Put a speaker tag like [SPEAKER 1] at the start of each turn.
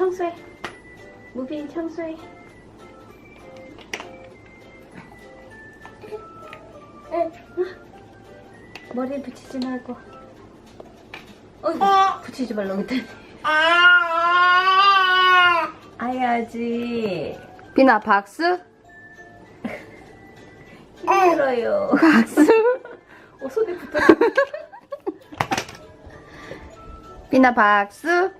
[SPEAKER 1] 서서히. 에, 머리에 붙이지 말고. 어이구, 붙이지 말라고 했더니. 아야지.
[SPEAKER 2] 비나 박수?
[SPEAKER 1] 힘들어요.
[SPEAKER 2] 박수?
[SPEAKER 1] 어, 손에 붙어.
[SPEAKER 2] 비나 박수?